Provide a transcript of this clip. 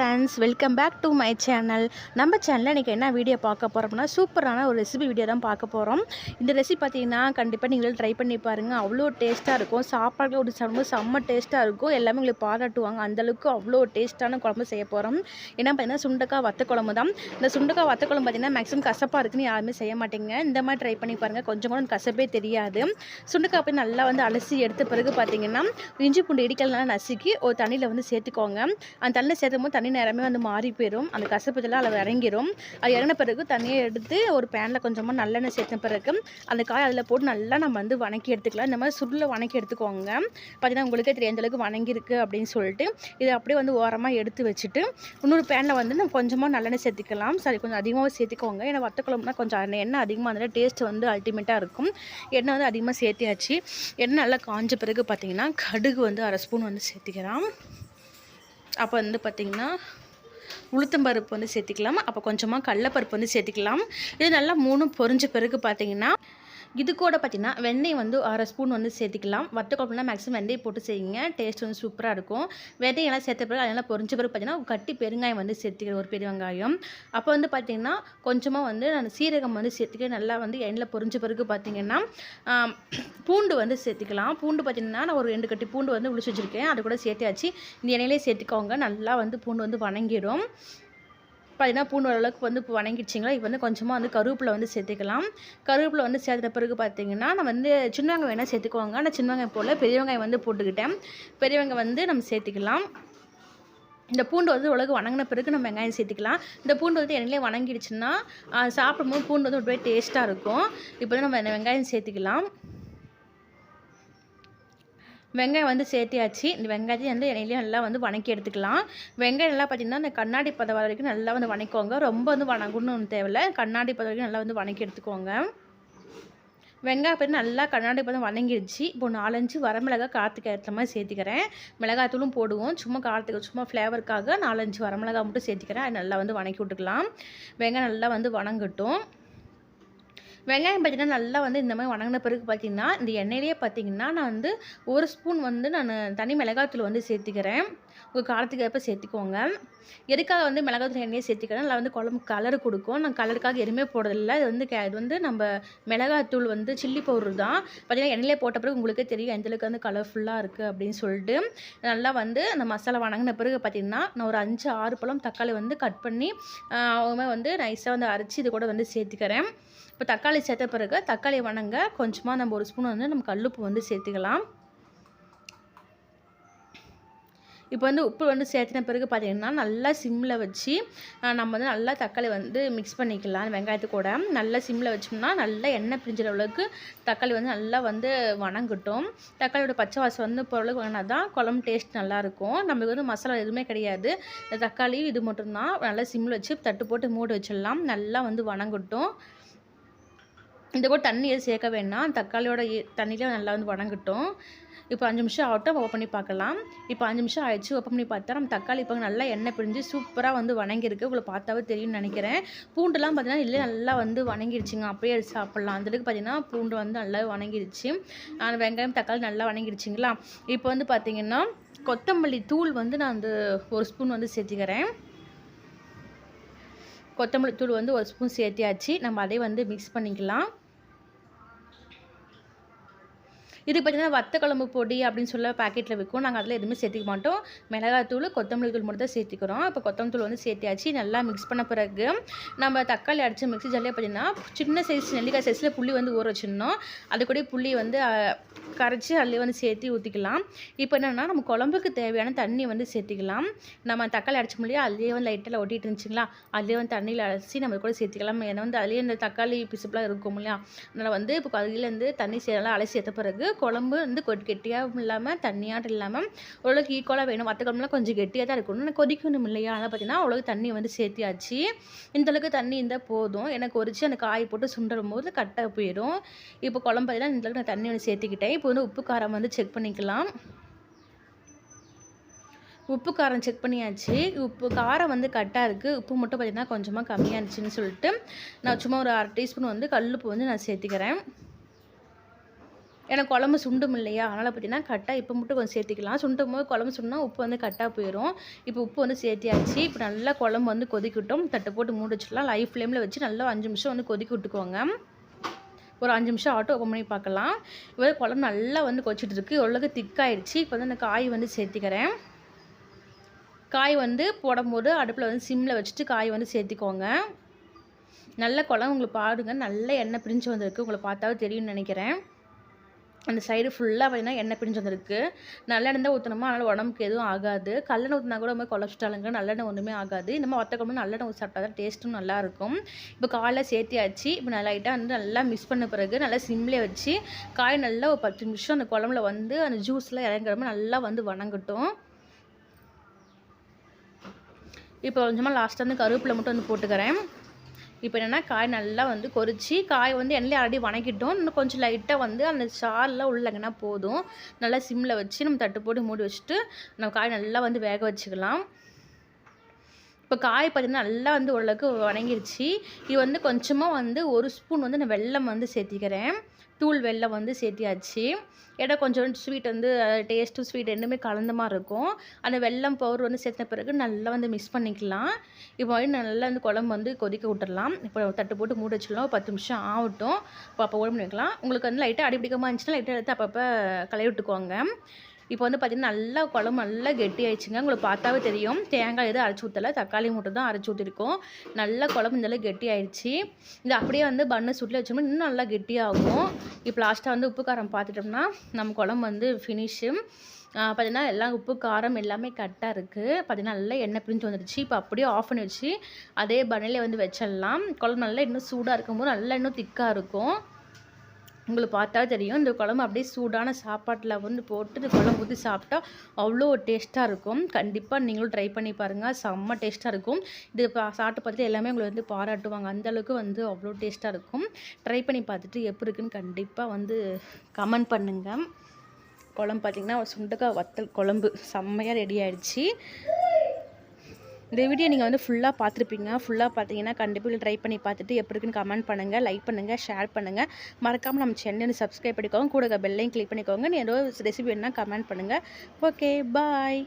Friends welcome back to my channel நம்ம சேனலில் இன்றைக்கி என்ன வீடியோ பார்க்க போகிறோம்னா சூப்பரான ஒரு ரெசிபி வீடியோ தான் பார்க்க போகிறோம் இந்த ரெசிபி பார்த்தீங்கன்னா கண்டிப்பாக நீங்களும் ட்ரை பண்ணி பாருங்கள் அவ்வளோ டேஸ்ட்டாக இருக்கும். சாப்பாடு ஒரு சாப்பிடும்போது செம்ம டேஸ்ட்டாக இருக்கும். எல்லாமே உங்களுக்கு பாராட்டுவாங்க. அந்தளவுக்கு அவ்வளோ டேஸ்ட்டான குழம்பு செய்ய போகிறோம் ஏன்னா பார்த்தீங்கன்னா சுண்டக்காய் வத்த குழம்பு தான். இந்த சுண்டக்காய் வத்த குழம்பு பார்த்தீங்கன்னா மேக்ஸிமம் கசப்பாக இருக்குன்னு யாருமே செய்ய மாட்டேங்க. இந்த மாதிரி ட்ரை பண்ணி பாருங்கள் கொஞ்சம் கூட கசப்பே தெரியாது. சுண்டக்காய் போய் நல்லா வந்து அலசி எடுத்த பிறகு பார்த்தீங்கன்னா இஞ்சி பூண்டு இடிக்கலாம் நசுக்கி ஒரு தண்ணியில் வந்து சேர்த்துக்கோங்க. அந்த தண்ணியில் சேர்த்தும் போது தண்ணி நேரமே வந்து மாறி போயிடும் அந்த கசப்பதெல்லாம் அதில் இறங்கிடும் அது இறங்கின பிறகு தண்ணியை எடுத்து ஒரு பேனில் கொஞ்சமாக நல்லெண்ணெய் சேர்த்த பிறகு அந்த காய் அதில் போட்டு நல்லா நம்ம வந்து வணக்கி எடுத்துக்கலாம். இந்த மாதிரி சுருளில் வணக்கி எடுத்துக்கோங்க. பார்த்தீங்கன்னா உங்களுக்கே தெரியாத அளவுக்கு வணங்கியிருக்கு அப்படின்னு சொல்லிட்டு. இதை அப்படியே வந்து ஓரமாக எடுத்து வச்சுட்டு இன்னொரு பேனில் வந்து நம்ம கொஞ்சமாக நல்லெண்ணெய் சேர்த்துக்கலாம். சரி கொஞ்சம் அதிகமாக சேர்த்துக்கோங்க. ஏன்னா வத்த குழம்புனா கொஞ்சம் எண்ணெய் அதிகமாக இருந்தால் டேஸ்ட் வந்து அல்டிமேட்டாக இருக்கும். எண்ணெய் வந்து அதிகமாக சேர்த்தியாச்சு. எண்ணெய் நல்லா காஞ்ச பிறகு பார்த்தீங்கன்னா கடுகு வந்து அரை ஸ்பூன் வந்து சேர்த்திக்கலாம். அப்போ வந்து பார்த்திங்கன்னா உளுத்தம்பருப்பு வந்து சேர்த்திக்கலாம். அப்போ கொஞ்சமாக கடலப்பருப்பு வந்து சேர்த்திக்கலாம். இது நல்லா மூணும் பொரிஞ்ச பிறகு பார்த்தீங்கன்னா இது கூட பார்த்தீங்கன்னா வெண்ணெய் வந்து அரை ஸ்பூன் வந்து சேர்த்திக்கலாம். வத்த குழம்புலாம் மேக்ஸிமம் வெந்தயம் போட்டு செய்யுங்க. டேஸ்ட் வந்து சூப்பராக இருக்கும். வெந்தயம் சேர்த்த பிறகு அதெல்லாம் பொரிஞ்ச பிறகு பார்த்தீங்கன்னா கட்டி பெருங்காயம் வந்து சேர்த்துக்கிறேன் ஒரு பெரிய வெங்காயம். அப்போ வந்து பார்த்திங்கன்னா கொஞ்சமாக வந்து நான் சீரகம் வந்து சேர்த்துக்க நல்லா வந்து எண்ணெயில் பொரிஞ்ச பிறகு பார்த்திங்கன்னா பூண்டு வந்து சேர்த்துக்கலாம். பூண்டு பார்த்திங்கன்னா நான் ஒரு ரெண்டு கட்டி பூண்டு வந்து உளிச்சு வச்சுருக்கேன். அது கூட சேர்த்தாச்சு. இந்த எண்ணெயிலே சேர்த்துக்கோங்க. நல்லா வந்து பூண்டு வந்து வணங்கிடும். பார்த்தீங்கன்னா பூண்டு ஓரளவுக்கு வந்து இப்போ வணங்கிடுச்சிங்களா? இப்போ வந்து கொஞ்சமாக வந்து கருவேப்பிலை வந்து சேர்த்துக்கலாம். கருவேப்பிலை வந்து சேர்த்த பிறகு பார்த்தீங்கன்னா நான் வந்து சின்ன வெங்காயம் வேணால் சேர்த்துக்குவாங்க ஆனால் சின்ன வெங்காயம் போல் பெரிய வெங்காயம் வந்து போட்டுக்கிட்டேன். பெரிய வெங்காயம் வந்து நம்ம சேர்த்துக்கலாம். இந்த பூண்டு வந்து உலக வணங்கின பிறகு நம்ம வெங்காயம் சேர்த்துக்கலாம். இந்த பூண்டு வந்து எண்ணெயிலே வணங்கிடுச்சுன்னா சாப்பிடும்போது பூண்டு வந்து ஒரு டேஸ்ட்டாக இருக்கும். இப்போ வந்து நம்ம வெங்காயம் சேர்த்துக்கலாம். வெங்காயம் வந்து சேர்த்தியாச்சு. இந்த வெங்காயத்தையும் வந்து எண்ணெயிலையும் நல்லா வந்து வணக்கி எடுத்துக்கலாம். வெங்காயம் நல்லா பார்த்தீங்கன்னா இந்த கண்ணாடி பதம் வர வரைக்கும் நல்லா வந்து வணக்கோங்க ரொம்ப வந்து வணங்கணும்னு ஒன்றும் தேவையில்ல. கண்ணாடி பதம் வரைக்கும் நல்லா வந்து வணக்கி எடுத்துக்கோங்க. வெங்காயம் பார்த்து நல்லா கண்ணாடி பதம் வணங்கிடுச்சு இப்போ நாலஞ்சு வரமிளகாய் காற்றுக்கு ஏற்ற மாதிரி சேர்த்துக்கிறேன். மிளகாத்தூளும் போடுவோம். சும்மா காரத்துக்கு சும்மா ஃப்ளேவருக்காக நாலஞ்சு வரமிளகாய் மட்டும் சேர்த்துக்கிறேன். அது நல்லா வந்து வணக்கி விட்டுக்கலாம். வெங்காயம் நல்லா வந்து வணங்கட்டும். வெங்காயம் பார்த்தீங்கன்னா நல்லா வந்து இந்த மாதிரி வணங்கின பிறகு பார்த்தீங்கன்னா இந்த எண்ணெயிலேயே பார்த்தீங்கன்னா நான் வந்து ஒரு ஸ்பூன் வந்து நான் தனி மிளகாத்தூள் வந்து சேர்த்துக்கிறேன். உங்கள் காலத்துக்கு ஏற்ப சேர்த்துக்கோங்க. எதுக்காக வந்து மிளகாத்தூள் எண்ணெயை சேர்த்துக்கிறேன் நல்லா வந்து குழம்பு கலர் கொடுக்கும். நான் கலருக்காக எதுவுமே போடுறதில்ல. இது வந்து கே- இது வந்து நம்ம மிளகாத்தூள் வந்து சில்லி பவுடர் தான். பார்த்தீங்கன்னா எண்ணெயில் போட்ட பிறகு உங்களுக்கே தெரியும் எந்த அளவுக்கு வந்து கலர்ஃபுல்லாக இருக்குது அப்படின்னு சொல்லிட்டு. நல்லா வந்து அந்த மசாலா வணங்கின பிறகு பார்த்தீங்கன்னா நான் ஒரு அஞ்சு ஆறு பழம் தக்காளி வந்து கட் பண்ணி அவங்க வந்து நைஸாக வந்து அரைச்சி இது கூட வந்து சேர்த்துக்கிறேன். இப்போ தக்காளி சேர்த்த பிறகு தக்காளி வணங்க கொஞ்சமாக நம்ம ஒரு ஸ்பூன் வந்து நம்ம கல்லுப்பு வந்து சேர்த்துக்கலாம். இப்போ வந்து உப்பு வந்து சேர்த்தின பிறகு பார்த்திங்கன்னா நல்லா சிம்மில் வச்சு நம்ம வந்து நல்லா தக்காளி வந்து மிக்ஸ் பண்ணிக்கலாம் வெங்காயத்து கூட. நல்லா சிம்மில் வச்சோம்னா நல்லா எண்ணெய் பிரிஞ்சிற அளவுக்கு தக்காளி வந்து நல்லா வந்து வணங்கட்டும். தக்காளியோட பச்சை வாசம் வந்து பொருளுக்கு வாங்கினா தான் குழம்பு டேஸ்ட் நல்லாயிருக்கும். நம்மளுக்கு வந்து மசாலா எதுவுமே கிடையாது. இந்த தக்காளி இது மட்டும்தான். நல்லா சிம்மில் வச்சு தட்டு போட்டு மூடி வச்சிடலாம். நல்லா வந்து வணங்கட்டும். இந்த கூட தண்ணி எதுவும் சேர்க்க வேணாம் தக்காளியோட தண்ணியிலே நல்லா வந்து வணங்கட்டும். இப்போ அஞ்சு நிமிஷம் ஆகட்டும் ஓப்பன் பண்ணி பார்க்கலாம். இப்போ அஞ்சு நிமிஷம் ஆயிடுச்சு ஓப்பன் பண்ணி பார்த்தா நம்ம தக்காளி இப்போ நல்லா எண்ணெய் பிரிஞ்சு சூப்பராக வந்து வணங்கியிருக்கு. உங்களை பார்த்தாவே தெரியும்னு நினைக்கிறேன். பூண்டுலாம் பார்த்தீங்கன்னா இல்லை நல்லா வந்து வணங்கிடுச்சுங்க. அப்படியே சாப்பிட்லாம். அந்த அளவுக்கு பார்த்தீங்கன்னா பூண்டு வந்து நல்லா வணங்கிடுச்சு. வெங்காயம் தக்காளி நல்லா வணங்கிடுச்சுங்களா? இப்போ வந்து பார்த்தீங்கன்னா கொத்தமல்லி தூள் வந்து நான் வந்து ஒரு ஸ்பூன் வந்து சேர்த்திக்கிறேன். கொத்தமல்லி தூள் வந்து ஒரு ஸ்பூன் சேர்த்தியாச்சு. நம்ம அதை வந்து மிக்ஸ் பண்ணிக்கலாம். இது பார்த்தீங்கன்னா வத்த குழம்பு பொடி அப்படின்னு சொல்ல பாக்கெட்டில் விற்கும் நாங்கள் அதில் எதுவுமே சேர்த்திக்க மாட்டோம். மிளகாத்தூள் கொத்தமல்லி தூள் மட்டும் தான் சேர்த்திக்கிறோம். இப்போ கொத்தமல்லி தூள் வந்து சேர்த்தியாச்சு. நல்லா மிக்ஸ் பண்ண பிறகு நம்ம தக்காளி அடித்து மிக்ஸி ஜல்லியாக பார்த்தீங்கன்னா சின்ன சைஸ் நெல்லிக்காய் சைஸில் புளி வந்து ஊற வச்சிருந்தோம் அது கூட புளி வந்து கரைச்சி அதில் வந்து சேர்த்து ஊற்றிக்கலாம் இப்போ என்னென்னா நம்ம குழம்புக்கு தேவையான தண்ணி வந்து சேர்த்திக்கலாம். நம்ம தக்காளி அடிச்ச முடியாது அதுலேயே வந்து லைட்டில் ஒட்டிட்டு இருந்துச்சுங்களா அதுலேயே வந்து தண்ணியில் அரைச்சி நம்ம கூட சேர்த்துக்கலாம். ஏன்னா வந்து அதுலேயே இந்த தக்காளி பிசுப்புலாம் இருக்கும் இல்லையா அதனால் வந்து இப்போ அதுலேருந்து தண்ணி சேரலாம் நல்லா அலசி சேர்த்த பிறகு குழம்பு வந்து கொட் கெட்டியாகவும் இல்லாமல் தண்ணியாட்டம் இல்லாமல் ஓரளவுக்கு ஈக்குவலாக வேணும். மற்ற குழம்புலாம் கொஞ்சம் கெட்டியாக தான் இருக்கணும். ஆனால் கொதிக்கணும் இல்லையா? அதனால் பார்த்தீங்கன்னா அவ்வளோக்கு தண்ணி வந்து சேர்த்தியாச்சு. இந்த அளவுக்கு தண்ணி இருந்தால் போதும். எனக்கு ஒரிச்சு அந்த காய் போட்டு சுண்டரும் போது கட்டாக போயிடும். இப்போ குழம்பு பார்த்தீங்கன்னா இந்த அளவுக்கு நான் தண்ணி வந்து சேர்த்துக்கிட்டேன். இப்போ வந்து உப்பு காரம் வந்து செக் பண்ணிக்கலாம். உப்பு காரம் செக் பண்ணியாச்சு. உப்பு காரம் வந்து கட்டாக இருக்குது உப்பு மட்டும் பார்த்திங்கன்னா கொஞ்சமாக கம்மியாக இருந்துச்சுன்னு சொல்லிட்டு நான் சும்மா ஒரு அரை டீஸ்பூன் வந்து கல்லுப்பு வந்து நான் சேர்த்துக்கிறேன். ஏன்னா குழம்பு சுண்டும் இல்லையா? அதனால் பார்த்தீங்கன்னா கரெக்டாக இப்போ மட்டும் கொஞ்சம் சேர்த்திக்கலாம். சுண்டும் போது குழம்பு சுண்டினா உப்பு வந்து கரெக்டாக போயிடும் இப்போ உப்பு வந்து சேர்த்தியாச்சு. இப்போ நல்லா குழம்பு வந்து கொதிக்கட்டும். தட்டை போட்டு மூடி வச்சிடலாம். லைஃப் ஃப்ளேமில் வச்சு நல்லா அஞ்சு நிமிஷம் வந்து கொதிக்க விட்டுக்கோங்க. ஒரு அஞ்சு நிமிஷம் ஆட்டோ ஓப்பன் பண்ணி பார்க்கலாம். இப்போ குழம்பு நல்லா வந்து கொச்சிட்டு இருக்கு. ஓரளவுக்கு திக்காயிடுச்சு இப்போ வந்து நான் காய் வந்து சேர்த்திக்கிறேன். காய் வந்து போடும்போது அடுப்பில் வந்து சிம்மில் வச்சுட்டு காய் வந்து சேர்த்திக்கோங்க. நல்ல குழம்பு உங்களுக்கு பாருங்க. நல்ல எண்ணெய் பிரிஞ்சு வந்திருக்கு. உங்களை பார்த்தாவே தெரியும்னு நினைக்கிறேன். அந்த சைடு ஃபுல்லாக பார்த்திங்கன்னா எண்ணெய் பிரிஞ்சு வந்திருக்கு. நல்லெண்ணெய் தான் ஊற்றணுமா அதனால் உடம்புக்கு எதுவும் ஆகாது. கல்லெண்ணெய் ஊற்றினா கூட ரொம்ப கொலஸ்ட்ராலுங்க நல்லெண்ணெய் ஒன்றுமே ஆகாது. இந்த மாதிரி ஒத்த குழம்பு நல்லெண்ணெய் ஊற்றி சாப்பிட்டா தான் டேஸ்ட்டும் நல்லாயிருக்கும் இப்போ காலைல சேர்த்தியாச்சு. இப்போ நல்லா லைட்டாக வந்து நல்லா மிக்ஸ் பண்ண பிறகு நல்லா சிம்லேயே வச்சு காய் நல்லா ஒரு பத்து நிமிஷம் அந்த குழம்புல வந்து அந்த ஜூஸ்லாம் இறங்குற மாதிரி நல்லா வந்து வணங்கட்டும். இப்போ கொஞ்சமாக லாஸ்ட்டாக வந்து கருவேப்பிலை மட்டும் வந்து போட்டுக்கிறேன். இப்போ என்னென்னா காய் நல்லா வந்து கொறிச்சி காய் வந்து எண்ணெய் ஆல்ரெடி வணக்கிட்டோம். இன்னும் கொஞ்சம் லைட்டாக வந்து அந்த சாரில் உள்ளங்கன்னா போதும். நல்லா சிம்மில் வச்சு நம்ம தட்டு போட்டு மூடி வச்சுட்டு நம்ம காய் நல்லா வந்து வேக வச்சுக்கலாம். இப்போ காய் பார்த்திங்கன்னா நல்லா வந்து ஓரளவுக்கு வணங்கிருச்சு. இது வந்து கொஞ்சமாக வந்து ஒரு ஸ்பூன் வந்து நான் வெல்லம் வந்து சேர்த்திக்கிறேன். தூள் வெள்ளம் வந்து சேர்த்தியாச்சு. ஏன்னா கொஞ்சம் ஸ்வீட் வந்து டேஸ்ட்டும் ஸ்வீட் ரெண்டுமே கலந்த மாதிரி இருக்கும். அந்த வெள்ளம் பவுர் வந்து சேர்த்த பிறகு நல்லா வந்து மிக்ஸ் பண்ணிக்கலாம். இப்போ வந்து நல்லா வந்து குழம்பு வந்து கொதிக்க விட்டுடலாம். இப்போ தட்டு போட்டு மூடி வச்சிடலாம் ஒரு பத்து நிமிஷம் ஆகட்டும். இப்போ அப்போ ஓடி வைக்கலாம் உங்களுக்கு வந்து லைட்டாக அடிப்பிடிக்கமாக இருந்துச்சுன்னா லைட்டாக எடுத்து அப்பப்போ களைய விட்டுக்கோங்க. இப்போ வந்து பார்த்திங்கன்னா நல்லா குழம்பு நல்லா கெட்டி ஆயிடுச்சுங்க உங்களுக்கு பார்த்தாவே தெரியும். தேங்காய் எதுவும் அரைச்சி ஊற்றலை தக்காளி மட்டும் தான் அரைச்சி ஊற்றிருக்கோம் நல்லா குழம்பு இந்தளவு கெட்டி ஆயிடுச்சு இது அப்படியே வந்து பண்ணு சுட்டில் வச்சோம்னா இன்னும் நல்லா கெட்டியாகும். இப்போ லாஸ்ட்டாக வந்து உப்பு காரம் பார்த்துட்டோம்னா நம்ம குழம்பு வந்து ஃபினிஷு பார்த்தீங்கன்னா எல்லாம் உப்பு காரம் எல்லாமே கரெக்டாக இருக்குது பார்த்தீங்கன்னா நல்லா எண்ணெய் பிரிஞ்சு வந்துடுச்சு. இப்போ அப்படியே ஆஃப் பண்ணி வச்சு அதே பண்ணையிலே வந்து வச்சிடலாம். குழம்பு நல்லா இன்னும் சூடாக இருக்கும்போது நல்லா இன்னும் திக்காக இருக்கும். உங்களுக்கு பார்த்தா தெரியும். இந்த குழம்பு அப்படியே சூடான சாப்பாட்டில் வந்து போட்டு இந்த குழம்பு ஊற்றி சாப்பிட்டா அவ்வளோ டேஸ்ட்டாக இருக்கும். கண்டிப்பாக நீங்களும் ட்ரை பண்ணி பாருங்கள் செம்ம டேஸ்ட்டாக இருக்கும். இது பா சாப்பிட்டு பார்த்துட்டு எல்லாமே உங்களை வந்து பாராட்டுவாங்க. அந்தளவுக்கு வந்து அவ்வளோ டேஸ்ட்டாக இருக்கும். ட்ரை பண்ணி பார்த்துட்டு எப்படி இருக்குன்னு கண்டிப்பாக வந்து கமெண்ட் பண்ணுங்கள் குழம்பு பார்த்திங்கன்னா சுண்டக்காய் வத்தல் குழம்பு. செம்மையாக ரெடி ஆகிடுச்சி இந்த வீடியோ நீங்கள் வந்து ஃபுல்லாக பார்த்துருப்பீங்க. ஃபுல்லாக பார்த்தீங்கன்னா கண்டிப்பாக ட்ரை பண்ணி பார்த்துட்டு எப்படி இருக்குன்னு கமெண்ட் பண்ணுங்கள் லைக் பண்ணுங்கள் ஷேர் பண்ணுங்கள் மறக்காமல் நம்ம சேனலை சப்ஸ்கிரைப் பண்ணிக்கோங்க. கூட பெல்லையும் கிளிக் பண்ணிக்கோங்க. நீ ஏதோ ரெசிபி வேணுன்னா கமெண்ட் பண்ணுங்கள் ஓகே பாய்